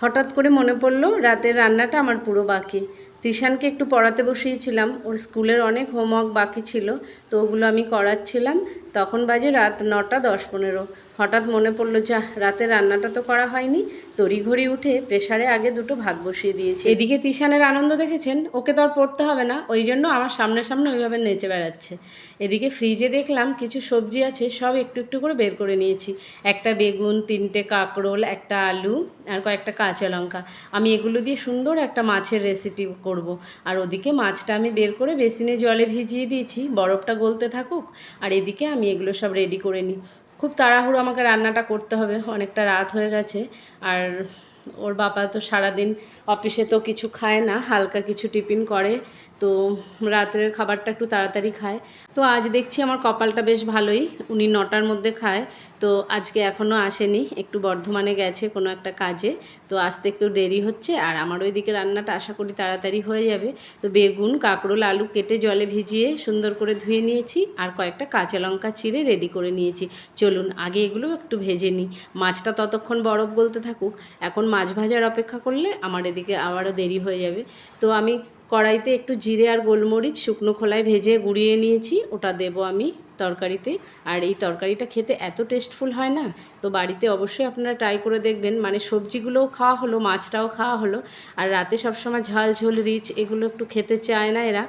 হঠাৎ করে মনে পড়ল রাতের রান্নাটা আমার পুরো বাকি। তিশানকে একটু পড়াতে বসিয়েছিলাম ওর স্কুলের অনেক হোমওয়ার্ক বাকি ছিল, তো ওগুলো আমি করাচ্ছিলাম। তখন বাজে রাত নটা দশ পনেরো। হঠাৎ মনে পড়ল যা রাতে রান্নাটা তো করা হয়নি। তড়িঘড়ি উঠে প্রেশারে আগে দুটো ভাগ বসিয়ে দিয়েছি। এদিকে তিশানের আনন্দ দেখেছেন? ওকে তো আর পড়তে হবে না, ওই জন্য আমার সামনে সামনে ওইভাবে নেচে বেড়াচ্ছে। এদিকে ফ্রিজে দেখলাম কিছু সবজি আছে, সব একটু একটু করে বের করে নিয়েছি। একটা বেগুন, তিনটে কাঁকরোল, একটা আলু আর কয়েকটা কাঁচা লঙ্কা। আমি এগুলো দিয়ে সুন্দর একটা মাছের রেসিপি করব। আর ওদিকে মাছটা আমি বের করে বেসিনে জলে ভিজিয়ে দিয়েছি, বরফটা গলতে থাকুক। আর এদিকে আমি এগুলো সব রেডি করে নিই। খুব তাড়াহুড়ো আমাকে রান্নাটা করতে হবে, অনেকটা রাত হয়ে গেছে। আর ওর বাবা তো সারাদিন অফিসে তো কিছু খায় না, হালকা কিছু টিফিন করে। তো রাতের খাবারটা একটু তাড়াতাড়ি খায়। তো আজ দেখছি আমার কপালটা বেশ ভালোই, উনি নটার মধ্যে খায়। তো আজকে এখনও আসেনি, একটু বর্ধমানে গেছে কোনো একটা কাজে, তো আসতে একটু দেরি হচ্ছে আর আমার ওইদিকে রান্নাটা আশা করি তাড়াতাড়ি হয়ে যাবে। তো বেগুন, কাঁকরোল, আলু কেটে জলে ভিজিয়ে সুন্দর করে ধুয়ে নিয়েছি আর কয়েকটা কাঁচা লঙ্কা চিড়ে রেডি করে নিয়েছি। চলুন আগে এগুলো একটু ভেজে নিই। মাছটা ততক্ষণ বরফ বলতে থাকুক, এখন মাছ ভাজার অপেক্ষা করলে আমার এদিকে আবারও দেরি হয়ে যাবে। তো আমি কড়াইতে একটু জিরে আর গোলমরিচ শুকনো খোলায় ভেজে গুঁড়িয়ে নিয়েছি, ওটা দেব আমি তরকারিতে। আর এই তরকারিটা খেতে এত টেস্টফুল হয় না, তো বাড়িতে অবশ্যই আপনারা ট্রাই করে দেখবেন। মানে সবজিগুলোও খাওয়া হলো, মাছটাও খাওয়া হলো। আর রাতে সবসময় ঝাল ঝোল, রিচ, এগুলো একটু খেতে চায় না এরা।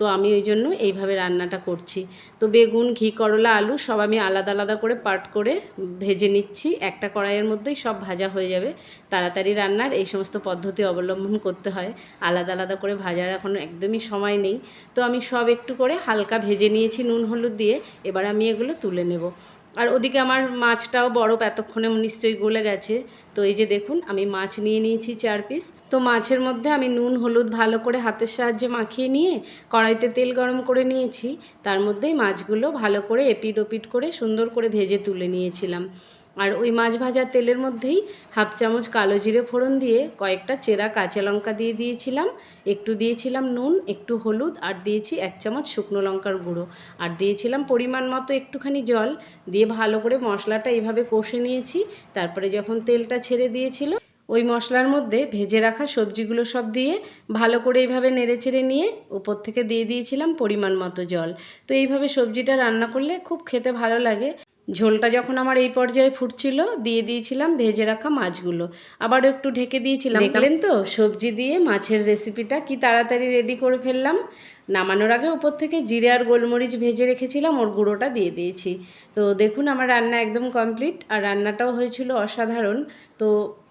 তো আমি ওই জন্য এইভাবে রান্নাটা করছি। তো বেগুন, ঘি, করলা, আলু সব আমি আলাদা আলাদা করে পাট করে ভেজে নিচ্ছি। একটা কড়াইয়ের মধ্যেই সব ভাজা হয়ে যাবে। তাড়াতাড়ি রান্নার এই সমস্ত পদ্ধতি অবলম্বন করতে হয়। আলাদা আলাদা করে ভাজার এখন একদমই সময় নেই। তো আমি সব একটু করে হালকা ভেজে নিয়েছি নুন, হলুদ দিয়ে। এবার আমি এগুলো তুলে নেব। আর ওদিকে আমার মাছটাও বরফ এতক্ষণে নিশ্চয়ই গলে গেছে। তো এই যে দেখুন, আমি মাছ নিয়ে নিয়েছি চার পিস তো মাছের মধ্যে আমি নুন, হলুদ ভালো করে হাতের সাহায্যে মাখিয়ে নিয়ে কড়াইতে তেল গরম করে নিয়েছি। তার মধ্যেই মাছগুলো ভালো করে এপিট ওপিট করে সুন্দর করে ভেজে তুলে নিয়েছিলাম। আর ওই মাছ ভাজার তেলের মধ্যেই হাফ চামচ কালো জিরে ফোড়ন দিয়ে কয়েকটা চেরা কাঁচা লঙ্কা দিয়ে দিয়েছিলাম। একটু দিয়েছিলাম নুন, একটু হলুদ আর দিয়েছি এক চামচ শুকনো লঙ্কার গুঁড়ো। আর দিয়েছিলাম পরিমাণ মতো একটুখানি জল দিয়ে ভালো করে মশলাটা এইভাবে কষে নিয়েছি। তারপরে যখন তেলটা ছেড়ে দিয়েছিল, ওই মশলার মধ্যে ভেজে রাখা সবজিগুলো সব দিয়ে ভালো করে এইভাবে নেড়ে চেড়ে নিয়ে উপর থেকে দিয়ে দিয়েছিলাম পরিমাণ মতো জল। তো এইভাবে সবজিটা রান্না করলে খুব খেতে ভালো লাগে। ঝোলটা যখন আমার এই পর্যায়ে ফুটছিল দিয়ে দিয়েছিলাম ভেজে রাখা মাছগুলো। আবারও একটু ঢেকে দিয়েছিলাম। দেখলেন তো? সবজি দিয়ে মাছের রেসিপিটা কি তাড়াতাড়ি রেডি করে ফেললাম। নামানোর আগে উপর থেকে জিরে আর গোলমরিচ ভেজে রেখেছিলাম, ওর গুঁড়োটা দিয়ে দিয়েছি। তো দেখুন আমার রান্না একদম কমপ্লিট আর রান্নাটাও হয়েছিল অসাধারণ। তো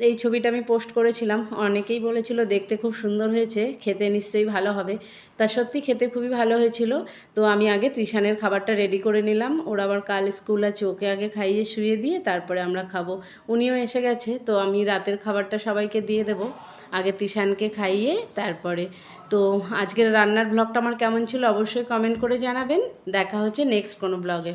এই ছবিটা আমি পোস্ট করেছিলাম, অনেকেই বলেছিল দেখতে খুব সুন্দর হয়েছে, খেতে নিশ্চয়ই ভালো হবে। তা সত্যি খেতে খুবই ভালো হয়েছিল। তো আমি আগে ত্রিশানের খাবারটা রেডি করে নিলাম, ওর আবার কাল স্কুল আছে, ওকে আগে খাইয়ে শুয়ে দিয়ে তারপরে আমরা খাব। উনিও এসে গেছে, তো আমি রাতের খাবারটা সবাইকে দিয়ে দেবো। আগে তিশানকে খাইয়ে তারপরে তো আজকের রান্নার ব্লগটা আমার কেমন ছিল অবশ্যই কমেন্ট করে জানাবেন। দেখা হচ্ছে নেক্সট কোনো ব্লগে